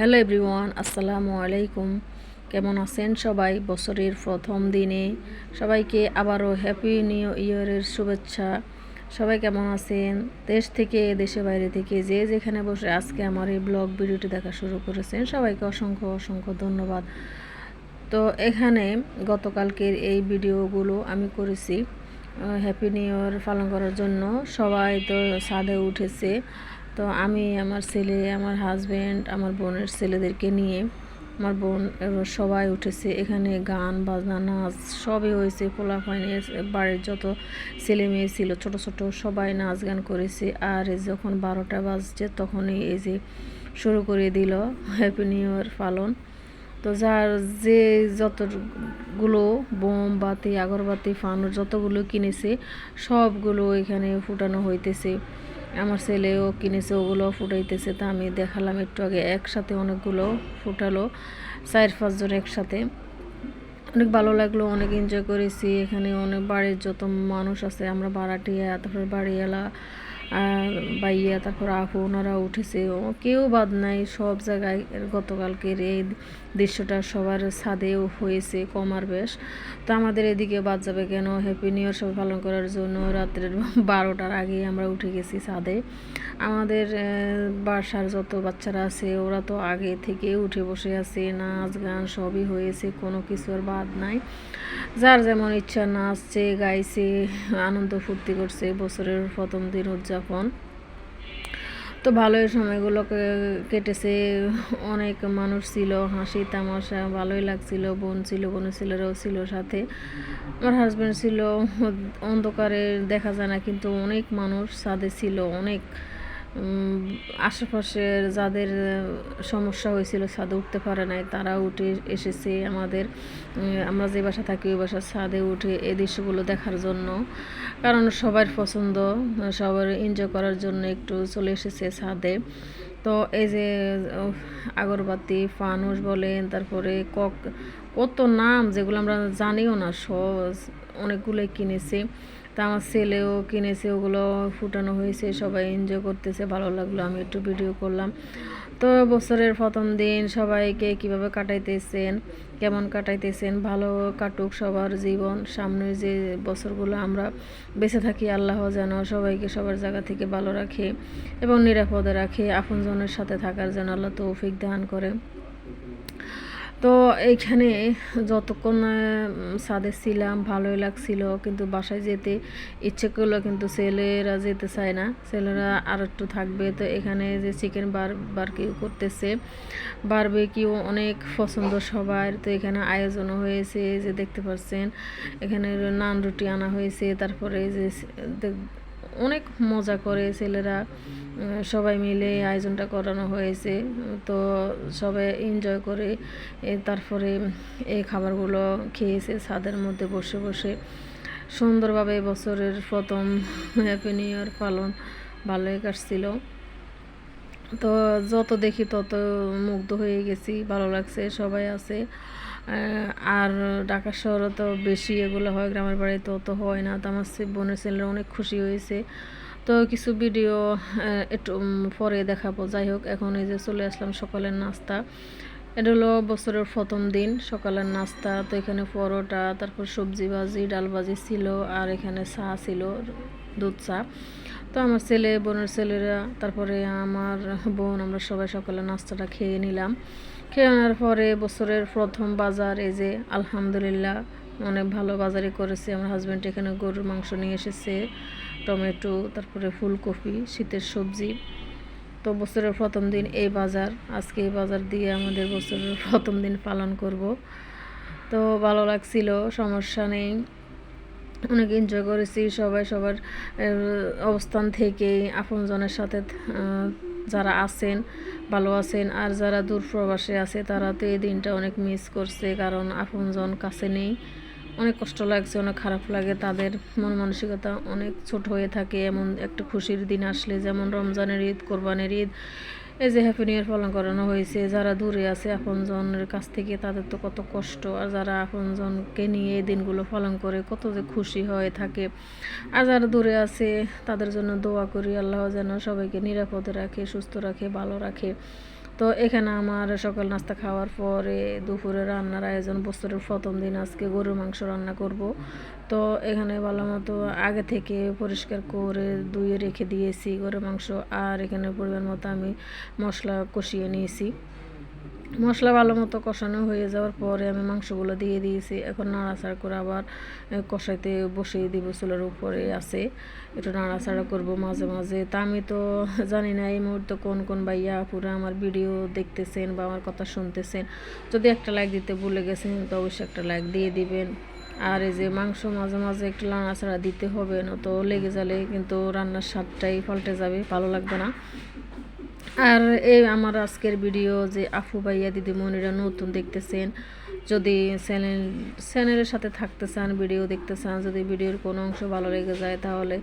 Hello everyone, আসসালামু আলাইকুম। কেমন আছেন সবাই? বছরের প্রথম দিনে সবাইকে আবারও হ্যাপি নিউ ইয়ারের শুভেচ্ছা। সবাই কেমন আছেন? দেশ থেকে দেশে বাইরে থেকে যে যেখানে বসে আজকে আমার এই ব্লগ ভিডিওটি দেখা শুরু করেছেন, সবাইকে অসংখ্য অসংখ্য ধন্যবাদ। তো এখানে গতকালকের এই ভিডিওগুলো আমি করেছি হ্যাপি নিউ ইয়ার পালন করার জন্য। সবাই তো ছাদে উঠেছে। তো আমি আমার ছেলে, আমার হাজব্যান্ড আমার বোনের ছেলেদেরকে নিয়ে আমার বোন সবাই উঠেছে। এখানে গান, বাজনা, নাচ সবই হয়েছে পোলা ফাইনে বাড়ির যত ছেলে মেয়ে ছিল, ছোট ছোট সবাই নাচ গান করেছে। আর যখন বারোটা বাজছে, তখনই এই যে শুরু করে দিল হ্যাপি নিউ ইয়ার পালন। তো যার যে যতগুলো বোম, বাতি, আগরবাতি, ফানুর যতগুলো কিনেছে, সবগুলো এখানে ফুটানো হইতেছে। আমার ছেলেও কিনেছে, ওগুলো ফুটাইতেছে। তা আমি দেখালাম একটু আগে, একসাথে অনেকগুলো ফুটালো, চার পাঁচজন একসাথে। অনেক ভালো লাগল, অনেক এনজয় করেছি। এখানে অনেক বাড়ির যত মানুষ আছে, আমরা ভাড়াটিয়া, তারপরে বাড়িওয়ালা বাইয়া তারপর আপু ওনারা উঠেছে। ও কেউ বাদ নাই, সব জায়গায় গতকালকের এই দৃশ্যটা সবার ছাদেও হয়েছে কমার বেশ। তো আমাদের এদিকে বাদ যাবে কেন? হ্যাপি নিউ ইয়ার সবাই পালন করার জন্য রাত্রের বারোটার আগে আমরা উঠে গেছি ছাদে। আমাদের বাসার যত বাচ্চারা আছে, ওরা তো আগে থেকে উঠে বসে আছে। নাচ গান সবই হয়েছে, কোনো কিছুর বাদ নাই। যার যেমন ইচ্ছা নাচছে, গাইছে, আনন্দ ফুর্তি করছে। বছরের প্রথম দিন উদযাপন তো ভালোই সময়গুলো কেটেছে। অনেক মানুষ ছিল, হাসি, তামাশা, ভালোই লাগছিল। বোন ছিল, বোনের ছেলেরাও ছিল সাথে। আমার হাজব্যান্ড ছিল, অন্ধকারে দেখা যায় না, কিন্তু অনেক মানুষ সাথে ছিল, অনেক। আশেপাশের যাদের সমস্যা হয়েছিল ছাদে উঠতে পারে নাই, তারা উঠে এসেছে আমাদের। আমরা যে বাসা থাকি, ওই বাসার ছাদে উঠে এই দৃশ্যগুলো দেখার জন্য। কারণ সবার পছন্দ, সবার এনজয় করার জন্য একটু চলে এসেছে ছাদে। তো এই যে আগরবাতি, ফানুস বলেন, তারপরে কক, কত নাম যেগুলো আমরা জানিও না, সব অনেকগুলোই কিনেছি। তা আমার ছেলেও কিনেছে, ওগুলো ফুটানো হয়েছে, সবাই এনজয় করতেছে, ভালো লাগল, আমি একটু ভিডিও করলাম। তো বছরের প্রথম দিন সবাইকে কীভাবে কাটাইতেছেন, কেমন কাটাইতেছেন, ভালো কাটুক সবার জীবন, সামনে যে বছরগুলো আমরা বেঁচে থাকি, আল্লাহ যেন সবাইকে সবার জায়গা থেকে ভালো রাখে এবং নিরাপদে রাখে, আপনজনের সাথে থাকার জন্য আল্লাহ তৌফিক দান করে। তো এইখানে যতক্ষণ ছাদে ছিলাম, ভালোই লাগছিল। কিন্তু বাসায় যেতে ইচ্ছে করল, কিন্তু ছেলেরা যেতে চায় না। ছেলেরা আর একটু থাকবে। তো এখানে যে চিকেন বার বারকিউ করতেছে বারবে কিউ অনেক পছন্দ সবার। তো এখানে আয়োজনও হয়েছে যে দেখতে পাচ্ছেন এখানে নান রুটি আনা হয়েছে। তারপরে যে অনেক মজা করে ছেলেরা সবাই মিলে আয়োজনটা করানো হয়েছে। তো সবাই এনজয় করে তারপরে এই খাবারগুলো খেয়েছে ছাদের মধ্যে বসে বসে। সুন্দরভাবে বছরের প্রথম হ্যাপি নিউ ইয়ার পালন ভালোই কাটছিল। তো যত দেখি তত মুগ্ধ হয়ে গেছি, ভালো লাগছে, সবাই আছে। আর ঢাকা শহরে তো বেশি এগুলো হয়, গ্রামের বাড়িতে অত হয় না। তো আমার বোনের ছেলেরা অনেক খুশি হয়েছে। তো কিছু ভিডিও একটু পরে দেখাবো। যাই হোক, এখন এই যে চলে আসলাম সকালের নাস্তা। এটা হলো বছরের প্রথম দিন, সকালের নাস্তা। তো এখানে পরোটা, তারপর সবজি ভাজি, ডাল ভাজি ছিল, আর এখানে চা ছিল, দুধ চা। তো আমার ছেলে, বোনের ছেলেরা, তারপরে আমার বোন, আমরা সবাই সকালে নাস্তাটা খেয়ে নিলাম। আনার পরে বছরের প্রথম বাজার, এই যে আলহামদুলিল্লাহ অনেক ভালো বাজারই করেছে। আমার হাজব্যান্ড এখানে গরুর মাংস নিয়ে এসেছে, টমেটো, তারপরে ফুলকপি, শীতের সবজি। তো বছরের প্রথম দিন এই বাজার, আজকে এই বাজার দিয়ে আমাদের বছরের প্রথম দিন পালন করব। তো ভালো লাগছিল, সমস্যা নেই। অনেক এনজয় করেছি, সবাই সবার অবস্থান থেকে আপনজনের সাথে যারা আছেন, ভালো আছেন আর যারা দূর প্রবাসে আছে, তারা তো এই দিনটা অনেক মিস করছে কারণ আপনজন কাছে নেই। অনেক কষ্ট লাগছে, অনেক খারাপ লাগে, তাদের মন মানসিকতা অনেক ছোট হয়ে থাকে। এমন একটা খুশির দিন আসলে, যেমন রমজানের ঈদ, কোরবানের ঈদ। এই যে হ্যাপি নিউ পালন করানো হয়েছে, যারা দূরে আছে আপনজনের কাছ থেকে তাদের তো কত কষ্ট, আর যারা আপনজনকে নিয়ে এই দিনগুলো পালন করে কত যে খুশি হয়ে থাকে। আর যারা দূরে আছে, তাদের জন্য দোয়া করি, আল্লাহ যেন সবাইকে নিরাপদে রাখে, সুস্থ রাখে, ভালো রাখে। তো এখানে আমার সকাল নাস্তা খাওয়ার পরে দুপুরে রান্নার আয়োজন, বছরের প্রথম দিন আজকে গরুর মাংস রান্না করব। তো এখানে ভালো মতো আগে থেকে পরিষ্কার করে ধুয়ে রেখে দিয়েছি গরুর মাংস, আর এখানে পরিমাণ মতো আমি মশলা কষিয়ে নিয়েছি। মশলা ভালো মতো কষানো হয়ে যাওয়ার পরে আমি মাংসগুলো দিয়ে দিয়েছি। এখন নাড়াচাড়া করে আবার কষাইতে বসিয়ে দিব চুলার উপরে আছে। একটু নাড়াচাড়া করব মাঝে মাঝে। তা আমি তো জানি না, এই মুহূর্তে কোন কোন ভাইয়া পুরো আমার ভিডিও দেখতেছেন বা আমার কথা শুনতেছেন। যদি একটা লাইক দিতে ভুলে গেছেন, তো অবশ্যই একটা লাইক দিয়ে দিবেন। আর এই যে মাংস মাঝে মাঝে একটু নাড়াচাড়া দিতে হবে না তো লেগে যালে কিন্তু রান্নার স্বাদটাই পাল্টে যাবে, ভালো লাগবে না। আর এই আমার আজকের ভিডিও যে আফু ভাইয়া দিদিমণিরা নতুন দেখতেছেন, যদি চ্যানেল চ্যানেলের সাথে থাকতে চান ভিডিও দেখতে চান যদি ভিডিওর কোনো অংশ ভালো লেগে যায়, তাহলে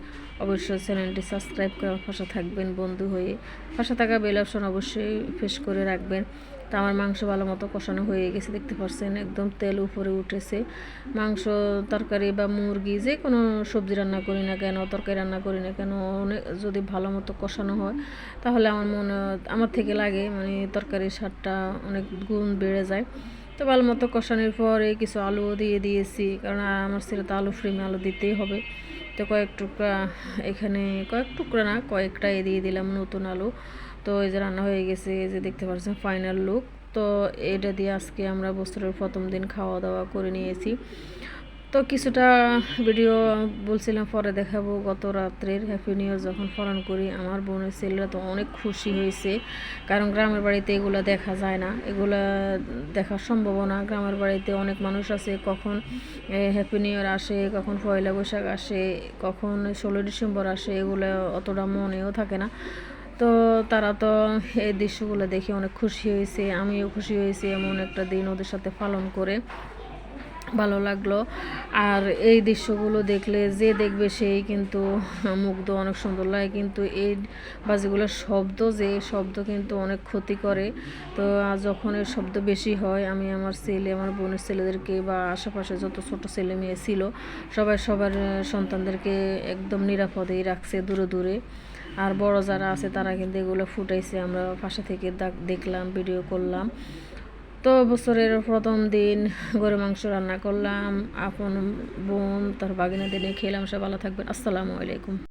অবশ্যই চ্যানেলটি সাবস্ক্রাইব করার পাশে থাকবেন বন্ধু হয়ে। পাশে থাকা বেল অপশন অবশ্যই ফেস করে রাখবেন। তো আমার মাংস ভালো মতো কষানো হয়ে গেছে, দেখতে পাচ্ছেন একদম তেল উপরে উঠেছে। মাংস, তরকারি বা মুরগি যে কোনো সবজি রান্না করি না কেন, তরকারি রান্না করি না কেন অনেক যদি ভালো মতো কষানো হয়, তাহলে আমার মনে, আমার থেকে লাগে মানে তরকারির স্বাদটা অনেক গুণ বেড়ে যায়। তো ভালো মতো কষানোর পরে কিছু আলুও দিয়ে দিয়েছি, কারণ আমার ছেলে তো আলু ফ্রিমে আলু দিতেই হবে। তো কয়েক টুকরা এখানে, কয়েক টুকরা না কয়েকটা দিয়ে দিলাম নতুন আলু। তো এই যে রান্না হয়ে গেছে, এই যে দেখতে পাচ্ছেন ফাইনাল লুক তো এটা দিয়ে আজকে আমরা বছরের প্রথম দিন খাওয়া দাওয়া করে নিয়েছি। তো কিছুটা ভিডিও বলছিলাম, পরে দেখাবো গত রাত্রের হ্যাপি নিউ ইয়ার যখন পালন করি। আমার বোনের ছেলেরা তো অনেক খুশি হয়েছে। কারণ গ্রামের বাড়িতে এগুলো দেখা যায় না। এগুলা দেখা সম্ভব না। গ্রামের বাড়িতে অনেক মানুষ আছে, কখন হ্যাপি নিউ ইয়ার আসে, কখন পয়লা বৈশাখ আসে, কখন ষোলোই ডিসেম্বর আসে, এগুলো অতটা মনেও থাকে না। তো তারা তো এই দৃশ্যগুলো দেখে অনেক খুশি হয়েছে, আমিও খুশি হয়েছি এমন একটা দিন ওদের সাথে পালন করে। ভালো লাগল। আর এই দৃশ্যগুলো দেখলে যে দেখবে সেই কিন্তু মুগ্ধ, অনেক সুন্দর লাগে। কিন্তু এই বাজিগুলোর শব্দ যে শব্দ কিন্তু অনেক ক্ষতি করে। তো যখন এর শব্দ বেশি হয়, আমি আমার ছেলে, আমার বোনের ছেলেদেরকে বা আশেপাশে যত ছোট ছেলে মেয়ে ছিল, সবাই সবার সন্তানদেরকে একদম নিরাপদেই রাখছে দূরে দূরে। আর বড় যারা আছে তারা কিন্তু এগুলো ফুটাইছে। আমরা পাশে থেকে দেখলাম ভিডিও করলাম। তো বছরের প্রথম দিন গরু মাংস রান্না করলাম। আপন বোন, তার বাগিনা দিনে খেলাম। সব ভালো থাকবেন। আসসালামু আলাইকুম।